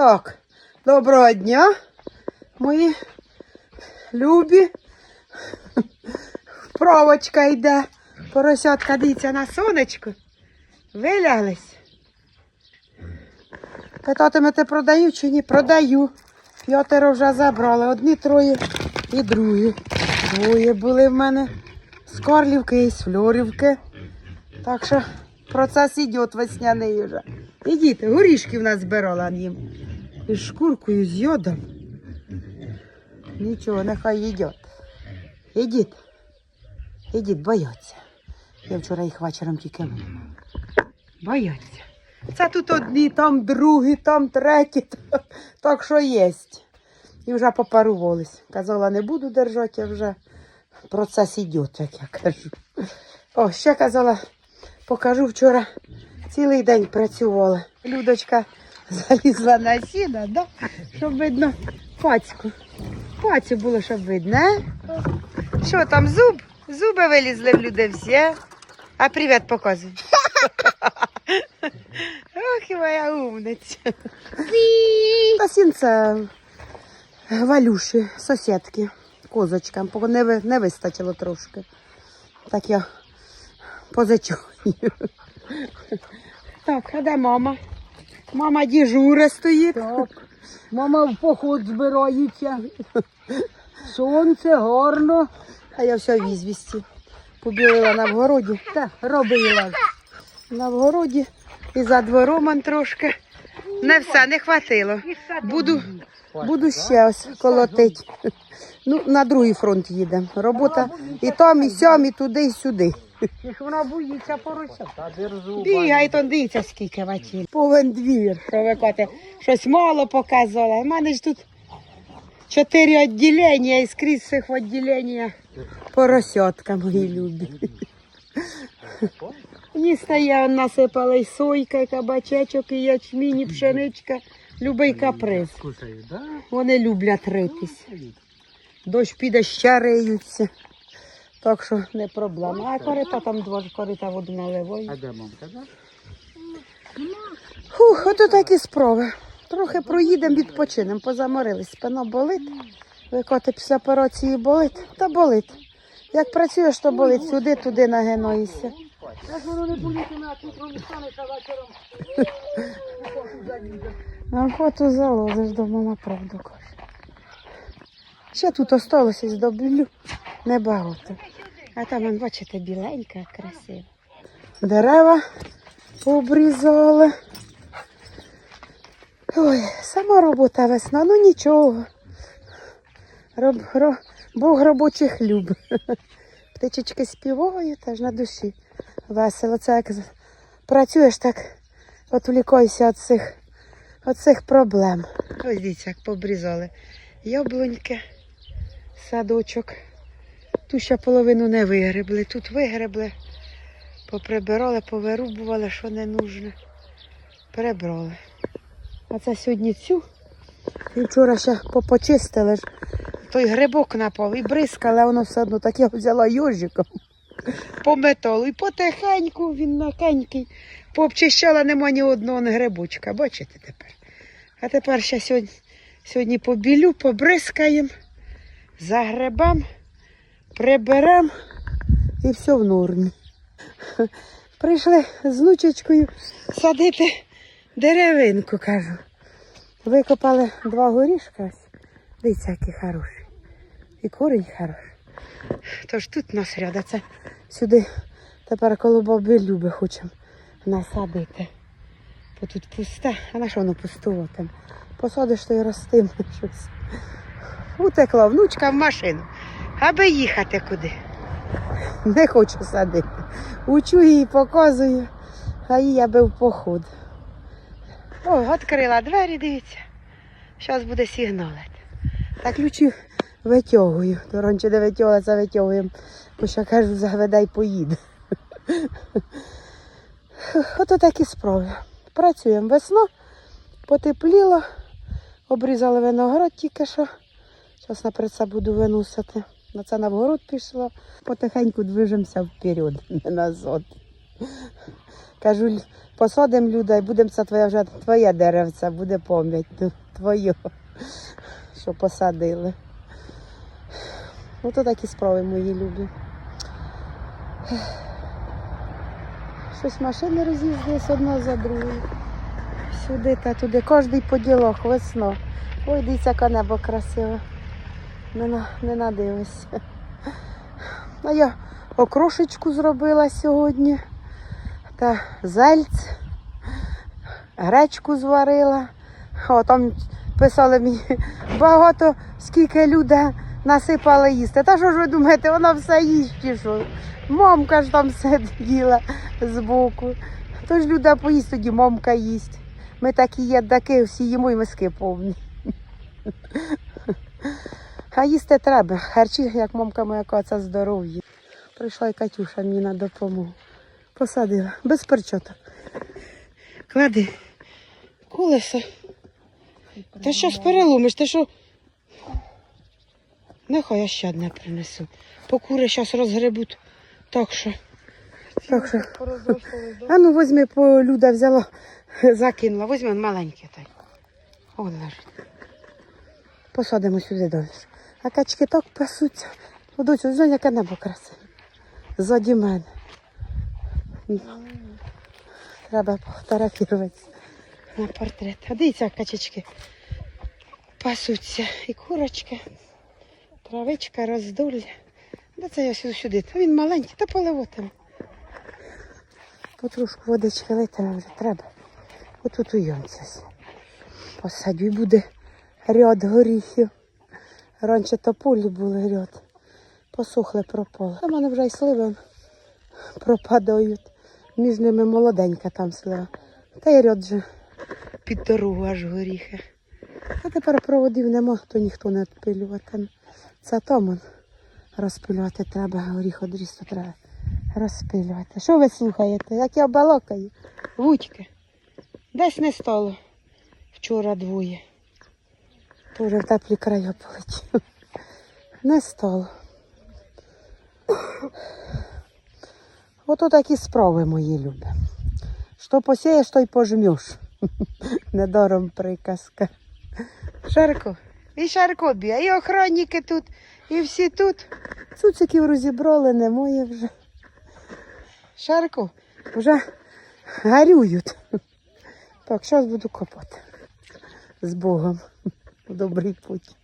Так, доброго дня, мої любі. Вправочка йде. Поросятка дивіться на сонечко. Виляглись. Питатимете, продаю чи ні? Продаю. П'ятеро вже забрали. Одні троє і другі. Двоє були в мене з Карлівки і з Флорівки. Так що процес іде весняний вже. Ідіть, горішки в нас збирала їм. Із шкуркою, з йодом. Нічого, нехай їдять. Ідіть. Ідіть, бояться. Я вчора їх вечором тільки мила. Бояться. Це тут одні, там другі, там треті, так що єсть. І вже попарувались. Казала, не буду держати, а вже процес іде, як я кажу. О, ще казала, покажу вчора. Цілий день працювала. Людочка залізла на сіно, да? щоб видно пацьку. Пацю було, щоб видно. е? Що там, зуб? Зуби вилізли в людей всі. е? А привіт показуй. Ох, і моя умниця. Та сін це Валюші, сусідки, козочкам, не, не вистачило трошки. Так я позичу. Так, а де мама? Мама діжуре стоїть. Так. Мама в поход збирається. Сонце гарно. А я все в ізвісті. Побілила на вгороді. Та робила. На вгороді і за двором трошки. Не все, не хватило. Буду, буду ще ось колотить. Ну, на другий фронт їдемо. Робота і там, і сям, і туди, і сюди. Як вона боїться порося. Бігай, то дивіться, скільки ватів. Повен двір, що ви коте, щось мало показувала. У мене ж тут чотири відділення і скрізь цих відділеннях поросятка мої любі. Їсти я насипала і сойка, і кабачечок, і ячмінь, і пшеничка. Любий каприз. Вони люблять ритись. Дощ піде, ще риються. Так що не проблема. А корита там два корита воду наливаю. А де мамка, да? Фух, ото такі справи. Трохи проїдемо, відпочинемо, позаморились. Спина болить. Викоти після операції болить, та болить. Як працюєш, то болить сюди, туди вечором. На охоту залозиш, до мама правду каже. Ще тут осталося з добілю небагато. А там, бачите, біленька, красива. Дерева обрізали. Ой, сама робота весна, ну нічого. Роб, ро, Бог робочих люб. Птичечки співають, аж на душі весело. Це як працюєш, так отвлікаєшся від цих, від цих проблем. Ось дивіться, як побрізали. Яблуньки, садочок. Ту ще половину не вигребли, тут вигребли, поприбирали, повирубували, що не нужне. Перебрали. А це сьогодні цю. І вчора ще попочистили ж. Той грибок напав і бризкали, а воно все одно так я взяла йожиком по металу. І потихеньку він м'якенький. Пообчищала нема ні одного грибочка. Бачите тепер? А тепер ще сьогодні, сьогодні побілю, побризкаємо, загребам, приберем і все в нормі. Прийшли з внучечкою садити деревинку, кажу. Викопали два горішка. Дивіться, які хороші. І корінь хороший. Тож тут нас ряда, це сюди тепер коло баби Люби хочемо насадити. Бо тут пусте, а на що воно пустувати? Посадиш то й ростиме щось. Утекла внучка в машину, аби їхати куди. Не хочу садити. Учу її, показую, а їй аби в поход. О, відкрила двері, дивіться. Зараз буде сигналити. Так ключі витягую. То раніше не витягла, це витягуємо. Бо що кажу, заведай поїде. Ото такі справи. Працюємо весно, потепліло, обрізали виноград тільки що. Зараз наперед буду виносити. На це на вгород пішла. Потихеньку движемося вперед, не назад. Кажу, посадимо люди і будемо це твоє вже твоє деревце, буде пам'ять твоє, що посадили. Ото такі справи мої любі. Щось машини роз'їздились одна за другою. Сюди та туди, кожний по ділах, весно. Ой, дивіться, яке небо красиве. Не, не надивишся. А я окрошечку зробила сьогодні. Та зельць, гречку зварила. О, там писали мені багато, скільки люди насипали їсти. Та що ж ви думаєте, вона все їсть що? Мамка ж там сиділа збоку. Тож люди поїсть, тоді мамка їсть. Ми такі єдаки, всі їмо і миски повні. А їсти треба. Харчі, як мамка моя коца здоров'я. Прийшла і Катюша мені на допомогу. Посадила. Без перчоток. Клади. Колесо. Та що ж переломиш? Ти що? Нехай я ще одне принесу. Покури зараз розгребуть. Так що. Так що. А ну возьми, по Люда взяла, закинула. Возьми той. Он лежить. Посадимо сюди далі. А качки так пасуться. О, доцю, знай, яке небо красиве. Ззаді мене. Треба фотографуватися на портрет. А дивіться, качечки пасуться. І курочки, травичка, роздолля. Де це я сюди сюди? Та він маленький, та поливотиме. Потрошку водички литиме вже треба. Отут уйомцясь. Посадю і буде ряд горіхів. Раніше тополі були ряд. Посохли, пропали. В мене вже й сливи пропадають. Між ними молоденька там слива. Та й ряд же під дорогу аж горіхи. А тепер проводів нема, то ніхто не відпилюватиме. Це там розпилювати треба, горіх одрізку треба розпилювати. Що ви слухаєте? Як я балакаю? Вудьки. Десь не стало. Вчора двоє. Тоже в теплі края полетів. Не стало. Ото такі справи мої любі. Що посієш, то й пожмеш. Недаром приказка. Шарко. І Шарко б'є, і охранники тут, і всі тут. Цуциків розібрали, немає вже. Шарко, вже горюють. Так, зараз буду копати. З Богом. В добрий путь.